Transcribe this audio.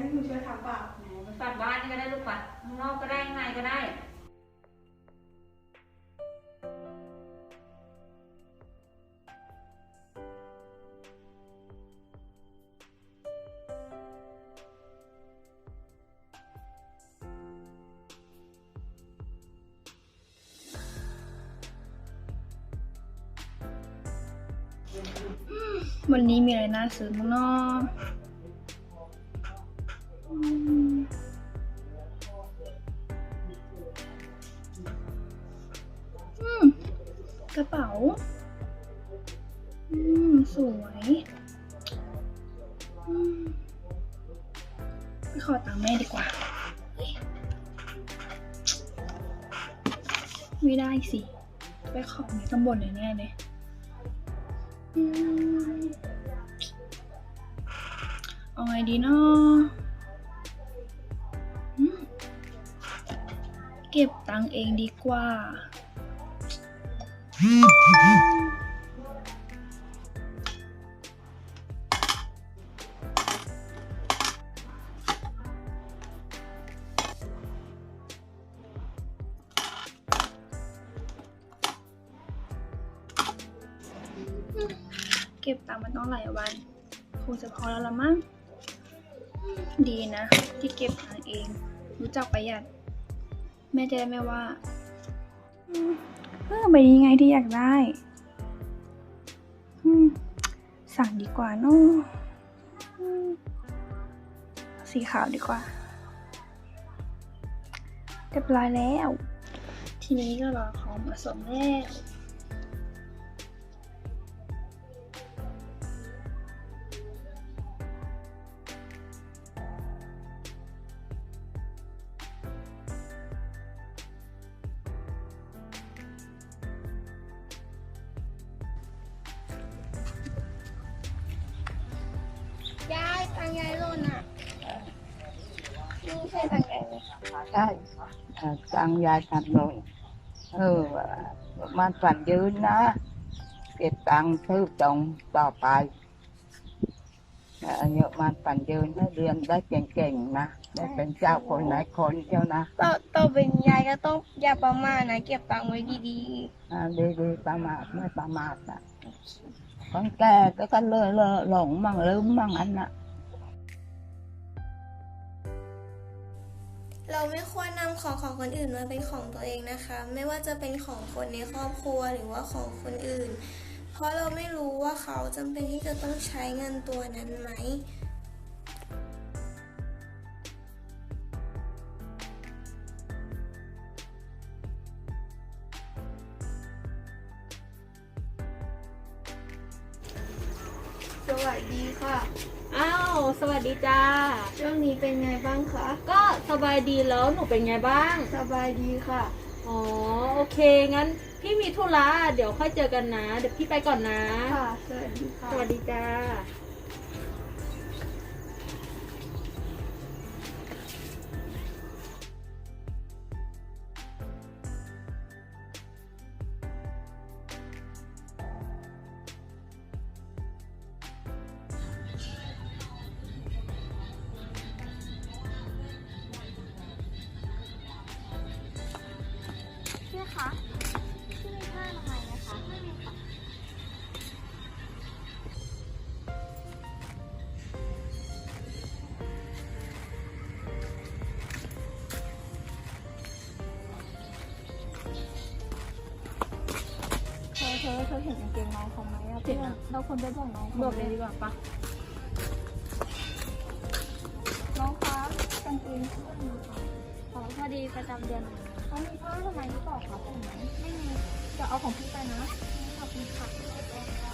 ให้หนูช่วยทำเปล่าไหนไปปัดบ้านก็ได้ลูกปัดข้างนอกก็ได้ข้างในก็ได้ วันนี้มีอะไรน่าซื้อมั้งเนาะ กระเป๋า อืม สวยอืมไปขอตังค์แม่ดีกว่า ไม่ได้สิ ไปขอในตำบลเลยแน่เลยเอาไงดีเนาะ เก็บตังเองดีกว่า เก็บตังค์มาต้องหลายวัน คงจะพอแล้วละมั้ง ดีนะ ที่เก็บตังเอง รู้จักประหยัด แม่จะได้ไม่ว่าเออใบนี้ไงที่อยากได้สั่งดีกว่าน้องสีขาวดีกว่าเรียบร้อยแล้ว ทีนี้ก็รอของมาส่งแล้ว ยายตังยายหล่นอะนี่ใช่ตังยายไหมใช่เอ่อตังยายขัดหน่อยเออมันฝันยืนนะ เก็บตังค์ซื้อตรงต่อไปเอ่อเยอะมันฝันยืนให้เรียนได้เก่งๆนะได้เป็นเจ้าคนไหนคนเดียวนะต่อต่อเป็นยายก็ต้องอย่าประมาทนะเก็บตังค์ไว้ดีอ่าดีๆประมาทไม่ประมาทอะคนแก่ก็ก็เลอะเลอะหลงมั่งลืมมั่งอันน่ะ เราไม่ควรนำของของคนอื่นมาเป็นของตัวเองนะคะ ไม่ว่าจะเป็นของคนในครอบครัวหรือว่าของคนอื่น เพราะเราไม่รู้ว่าเขาจำเป็นที่จะต้องใช้เงินตัวนั้นไหมสวัสดีค่ะ อ้าว สวัสดีจ้า ช่วงนี้เป็นไงบ้างคะ ก็สบายดีแล้วหนูเป็นไงบ้าง สบายดีค่ะ อ๋อ โอเค งั้นพี่มีธุระ เดี๋ยวค่อยเจอกันนะ เดี๋ยวพี่ไปก่อนนะ ค่ะสวัสดีค่ะ สวัสดีจ้า คะพี่มีผ้าอนามัยไหมคะไม่มีค่ะเธอเธอเธอเห็นกางเกงน้องเขาไหมอะเห็นอะ เราควรไปบอกน้องขาบอกเลยดีกว่าปะน้องคะกางเกงเสื้อมีค่ะขอพอดีประจำเดือนหนู เขามีผ้าทำไมหรือเปล่าคะผมไม่มีจะเอาของพี่ไปนะขอบคุณค่ะ